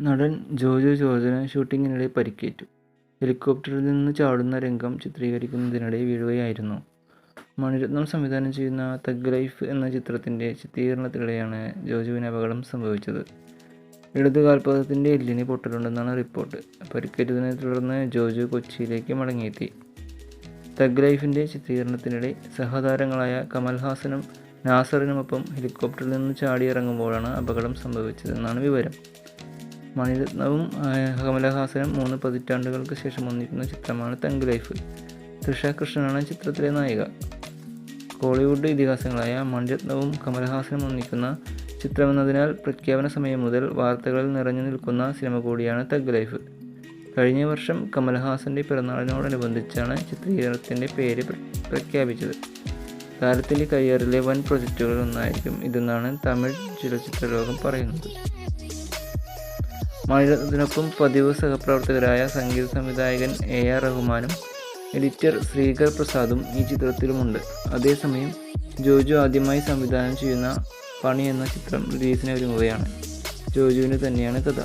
നടൻ ജോജു ജോർജിന് ഷൂട്ടിങ്ങിനിടെ പരിക്കേറ്റു. ഹെലികോപ്റ്ററിൽ നിന്ന് ചാടുന്ന രംഗം ചിത്രീകരിക്കുന്നതിനിടെ വീഴുകയായിരുന്നു. മണിരത്നം സംവിധാനം ചെയ്യുന്ന തഗ് ലൈഫ് എന്ന ചിത്രത്തിന്റെ ചിത്രീകരണത്തിനിടെയാണ് ജോജുവിന് അപകടം സംഭവിച്ചത്. ഇടതു കാൽപാദത്തിന്റെ എല്ലിന് പൊട്ടലുണ്ടെന്നാണ് റിപ്പോർട്ട്. പരിക്കേറ്റതിനെ തുടർന്ന് ജോജു കൊച്ചിയിലേക്ക് മടങ്ങിയെത്തി. തഗ് ലൈഫിന്റെ ചിത്രീകരണത്തിനിടെ സഹതാരങ്ങളായ കമൽഹാസനും നാസറിനുമൊപ്പം ഹെലികോപ്റ്ററിൽ നിന്ന് ചാടിയിറങ്ങുമ്പോഴാണ് അപകടം സംഭവിച്ചതെന്നാണ് വിവരം. മണിരത്നവും കമലഹാസനും മൂന്ന് പതിറ്റാണ്ടുകൾക്ക് ശേഷം വന്നിരിക്കുന്ന ചിത്രമാണ് തങ്ക് ലൈഫ്. തൃഷ കൃഷ്ണനാണ് ചിത്രത്തിലെ നായിക. കോളിവുഡ് ഇതിഹാസങ്ങളായ മണിരത്നവും കമലഹാസനും ഒന്നിക്കുന്ന ചിത്രമെന്നതിനാൽ പ്രഖ്യാപന സമയം മുതൽ വാർത്തകളിൽ നിറഞ്ഞു നിൽക്കുന്ന സിനിമ കൂടിയാണ് തഗ് ലൈഫ്. കഴിഞ്ഞ വർഷം കമൽഹാസന്റെ പിറന്നാളിനോടനുബന്ധിച്ചാണ് ചിത്രീകരണത്തിന്റെ പേര് പ്ര- പ്രഖ്യാപിച്ചത്. താരത്തിന്റെ കരിയറിലെ വൻ പ്രൊജക്റ്റുകളിൽ ഒന്നായിരിക്കും ഇതെന്നാണ് തമിഴ് ചലച്ചിത്ര ലോകം പറയുന്നത്. മണിരത്നത്തിനൊപ്പം പതിവ് സഹപ്രവർത്തകരായ സംഗീത സംവിധായകൻ എ ആർ റഹ്മാനും എഡിറ്റർ ശ്രീകർ പ്രസാദും ഈ ചിത്രത്തിലുമുണ്ട്. അതേസമയം ജോജു ആദ്യമായി സംവിധാനം ചെയ്യുന്ന പണി എന്ന ചിത്രം റിലീസിന് ഒരുങ്ങുകയാണ്. ജോജുവിന് തന്നെയാണ് കഥ.